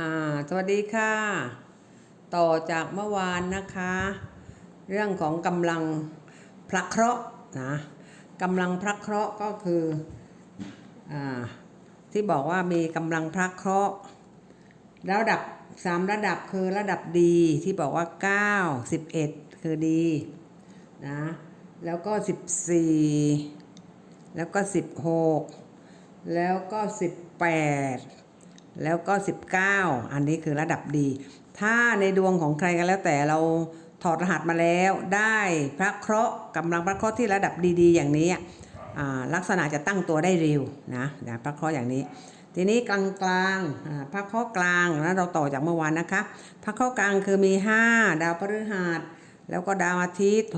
อ่าสวัสดีค่ะ ต่อจากเมื่อวานนะคะ เรื่องของกำลังพระเคราะห์นะกำลังพระเคราะห์ก็คืออ่าที่บอกว่ามีกำลังพระเคราะห์ระดับสามระดับคือระดับดีที่บอกว่า9 11คือดีนะแล้วก็14แล้วก็16แล้วก็18แแล้วก็ 19 อันนี้คือระดับดี ถ้าในดวงของใครก็แล้วแต่เราถอดรหัสมาแล้ว ได้พระเคราะห์กำลังพระเคราะห์ที่ระดับดีๆ อย่างนี้ลักษณะจะตั้งตัวได้เร็วนะนะพระเคราะห์อย่างนี้ ทีนี้กลางกลางๆพระเคราะห์กลางแล้วเราต่อจากเมื่อวานนะคะพระเคราะห์กลางคือมี 5 ดาวพฤหัสแล้วก็ดาวอาทิตย์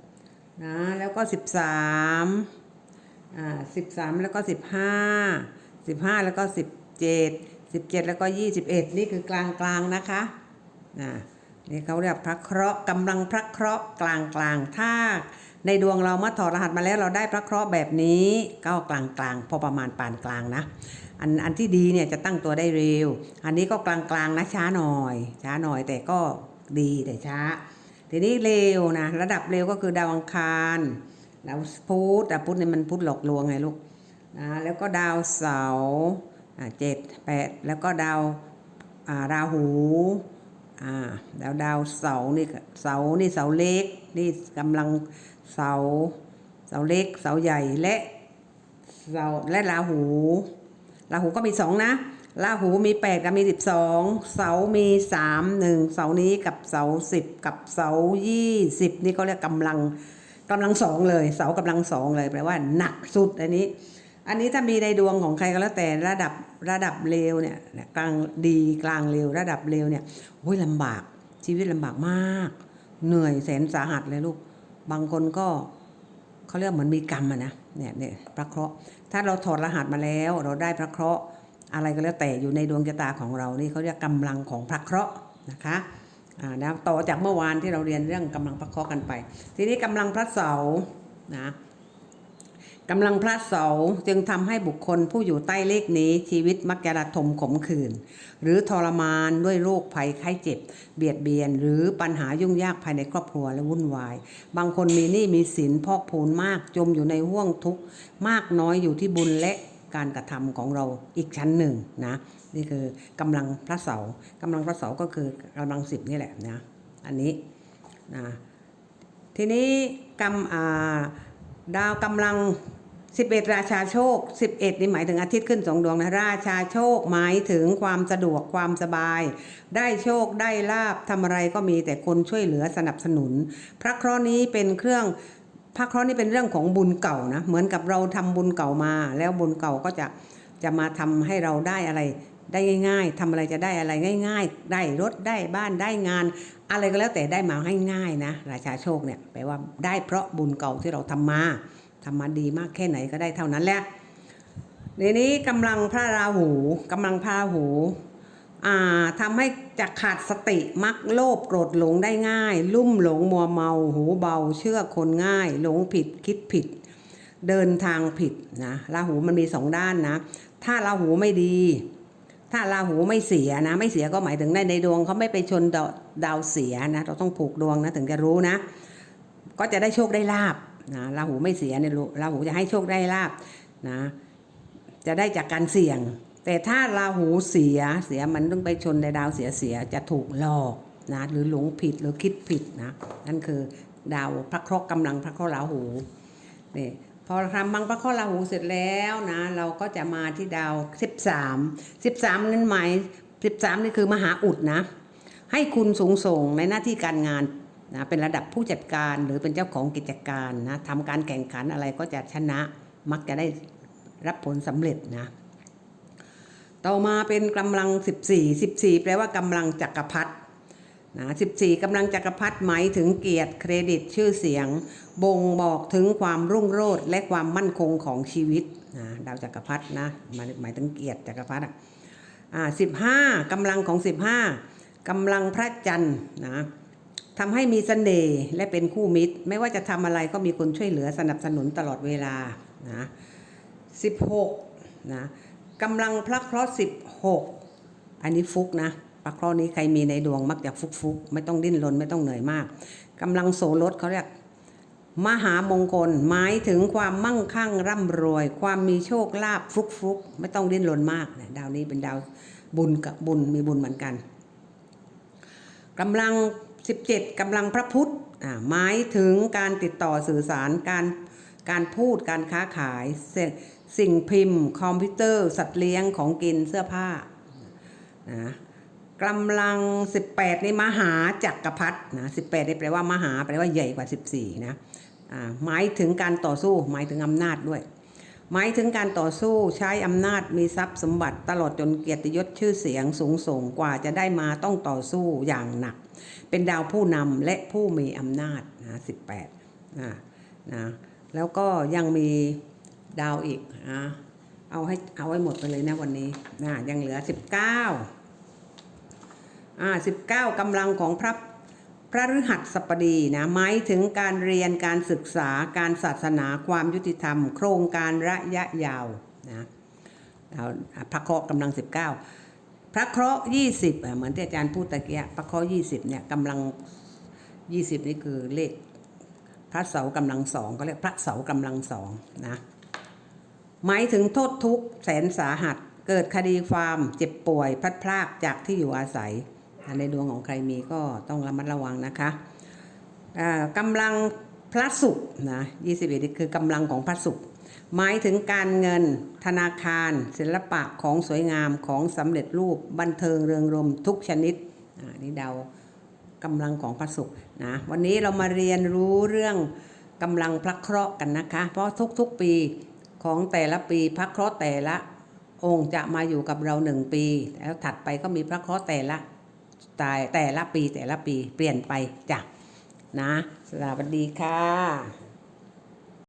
6นะแล้วก็ 13อ่า13 แล้วก็ 15 15 แล้วก็ 17 17 แล้วก็ 21 นี่คือกลางกลางนะคะนะนี่เขาเรียกพระเคราะห์กำลังพระเคราะห์กลางกลางถ้าในดวงเราเมื่อถอดรหัสมาแล้วเราได้พระเคราะห์แบบนี้ก็กลางกลางพอประมาณปานกลางนะอันอันที่ดีเนี่ยจะตั้งตัวได้เร็ว อันนี้ก็กลางกลางนะช้าหน่อย ช้าหน่อยแต่ก็ดีแต่ช้า ทีนี้เร็วนะระดับเร็วก็คือดาวอังคารดาวพุธดาวพุธเนี่ยมันพุธหลอกลวงไงลูกนะแล้วก็ดาวเสาร์อ่า เจ็ดแปดแล้วก็ดาวาราหูาดาวดาวเสานี่เสานี่เสาเล็กนี่กำลังเสาเสาเล็กเสาใหญ่และเสาและราหูราหูก็มีสองนะราหูมีแปดกับมีสิบสองเสามีสามหนึ่งเสานี้กับเสาสิบกับเสายี่สิบนี่เขาเรียกกำลังกำลังสองเลย เสากำลังสองเลยแปลว่าหนักสุดอันนี้ อันนี้ถ้ามีในดวงของใครก็แล้วแต่ระดับระดับเลวเนี่ยกลางดีกลางเลวระดับเลวเนี่ยโอ้ยลำบากชีวิตลำบากมาก เหนื่อยแสนสาหัสเลยลูก บางคนก็เขาเรียกเหมือนมีกรรมอะนะเนี่ยเนี่ยพระเคราะห์ถ้าเราถอดรหัสมาแล้ว เราได้พระเคราะห์อะไรก็แล้วแต่อยู่ในดวงชะตาของเรานี่เขาเรียกกำลังของพระเคราะห์นะคะอ่านะต่อจากเมื่อวานที่เราเรียนเรื่องกำลังพระเคราะห์กันไป ทีนี้กำลังพระเสาร์นะ กำลังพระเสาจึงทำให้บุคคลผู้อยู่ใต้เลขนี้ชีวิตมักจะระทมขมขื่น หรือทรมานด้วยโรคภัยไข้เจ็บ เบียดเบียน หรือปัญหายุ่งยากภายในครอบครัวและวุ่นวาย บางคนมีหนี้มีสินพอกพูนมากจมอยู่ในห่วงทุกข์มากน้อยอยู่ที่บุญและการกระทำของเราอีกชั้นหนึ่งนะนี่คือกำลังพระเสากำลังพระเสาก็คือกำลังสิบนี่แหละนะอันนี้นะทีนี้กำอ่าดาวกำลัง 11 ราชาโชค 11 นี่หมายถึงอาทิตย์ขึ้นสองดวงนะ ราชาโชคหมายถึงความสะดวกความสบาย ได้โชคได้ลาบทำอะไรก็มีแต่คนช่วยเหลือสนับสนุน พระเคราะห์นี้เป็นเครื่องพระเคราะห์นี้เป็นเรื่องของบุญเก่านะ เหมือนกับเราทำบุญเก่ามา แล้วบุญเก่าก็จะจะมาทำให้เราได้อะไรได้ง่าย ๆทำอะไรจะได้อะไรง่าย ๆ ได้รถได้บ้านได้งาน อะไรก็แล้วแต่ได้มาให้ง่ายนะ ราชาโชคเนี่ยแปลว่าได้เพราะบุญเก่าที่เราทำมา ทำมาดีมากแค่ไหนก็ได้เท่านั้นแหละในนี้กำลังพระราหูกำลังพระราหูอ่าทำให้จะขาดสติมักโลภโกรธหลงได้ง่าย ลุ่มหลงมัวเมาหูเบา เชื่อคนง่าย หลงผิดคิดผิด เดินทางผิดนะราหูมันมีสองด้านนะ ถ้าราหูไม่ดี ถ้าราหูไม่เสียนะ ไม่เสียก็หมายถึงในในดวงเขาไม่ไปชนดาวเสียนะ เราต้องผูกดวงนะถึงจะรู้นะ ก็จะได้โชคได้ลาบ นะราหูไม่เสียเนี่ยราหูจะให้โชคได้ลาบนะจะได้จากการเสี่ยง แต่ถ้าราหูเสียเสียมันต้องไปชนในดาวเสียเสียจะถูกหลอกนะหรือหลงผิดหรือคิดผิดนะนั่นคือดาวพระเคราะห์กำลังพระเคราะห์ราหูนี่พอทำบังพระเคราะห์ราหูเสร็จแล้วนะเราก็จะมาที่ดาว13 13นั้นหมาย13นี่คือมหาอุดนะให้คุณสูงส่งในหน้าที่การงาน นะเป็นระดับผู้จัดการหรือเป็นเจ้าของกิจการนะทำการแข่งขันอะไรก็จะชนะมักจะได้รับผลสำเร็จนะต่อมาเป็นกำลัง 14 14 แปลว่ากำลังจักรพรรดินะ14กำลังจักรพรรดิหมายถึงเกียรติเครดิตชื่อเสียง บ่งบอกถึงความรุ่งโรจน์และความมั่นคงของชีวิตนะดาวจักรพรรดินะหมายหมายถึงเกียรติจักรพรรดิอะอ่า15กำลังของ 15กำลังพระจันทร์นะ ทำให้มีเสน่ห์และเป็นคู่มิตร ไม่ว่าจะทำอะไรก็มีคนช่วยเหลือสนับสนุนตลอดเวลานะ16นะกำลังพระเคราะห์16 อันนี้ฟุกนะพระเคราะห์นี้ใครมีในดวงมักจะฟุกฟุกไม่ต้องดิ้นรนไม่ต้องเหนื่อยมากกำลังโสรถเขาเรียกมหามงคลหมายถึงความมั่งคั่งร่ำรวย ความมีโชคลาภฟุกฟุกไม่ต้องดิ้นรนมากนะดาวนี้เป็นดาวบุญกับบุญมีบุญเหมือนกันกำลัง 17กำลังพระพุทธอ่าหมายถึงการติดต่อสื่อสารการการพูดการค้าขายสสิ่งพิมพ์ คอมพิวเตอร์ สัตว์เลี้ยงของกินเสื้อผ้านะกำลัง 18นี่มหาจักรพรรดินะ18นี่แปลว่ามหาแปลว่าใหญ่กว่า 14 นะอ่าหมายถึงการต่อสู้หมายถึงอำนาจด้วย หมายถึงการต่อสู้ใช้อำนาจมีทรัพย์สมบัติตลอดจนเกียรติยศชื่อเสียงสูงส่งกว่าจะได้มาต้องต่อสู้อย่างหนัก เป็นดาวผู้นำและผู้มีอำนาจนะสิบแปดนะนะแล้วก็ยังมีดาวอีกนะเอาให้เอาให้หมดไปเลยนะวันนี้นะยังเหลือสิบเก้าอ่าสิบเก้ากำลังของพระ พระฤหัสบดีนะหมายถึงการเรียนการศึกษาการศาสนาความยุติธรรม โครงการระยะยาวนะพระเคราะห์กำลัง 19 พระเคราะห์ 20อะเหมือนที่อาจารย์พูดตะเกียพระเคราะห์ 20 เนี่ยกำลัง 20 นี่คือเลขพระเสากำลังสองก็เรียกพระเสากำลังสองนะหมายถึงโทษทุกข์แสนสาหัสเกิดคดีความเจ็บป่วยพลัดพรากจากที่อยู่อาศัย ในดวงของใครมีก็ต้องระมัดระวังนะคะกำลังพระศุกร์นะ21นี่คือกำลังของพระศุกร์หมายถึงการเงินธนาคาร ศิลปะของสวยงามของสำเร็จรูปบันเทิงเริงรมทุกชนิดอ่านี่เดากำลังของพระศุกร์นะวันนี้เรามาเรียนรู้เรื่องกำลังพระเคราะห์กันนะคะ เพราะทุกๆปีของแต่ละปีพระเคราะห์แต่ละองค์จะมาอยู่กับเราหนึ่งปี แล้วถัดไปก็มีพระเคราะห์แต่ละ ตายแต่ละปีแต่ละปีเปลี่ยนไปจ้ะนะสวัสดีค่ะ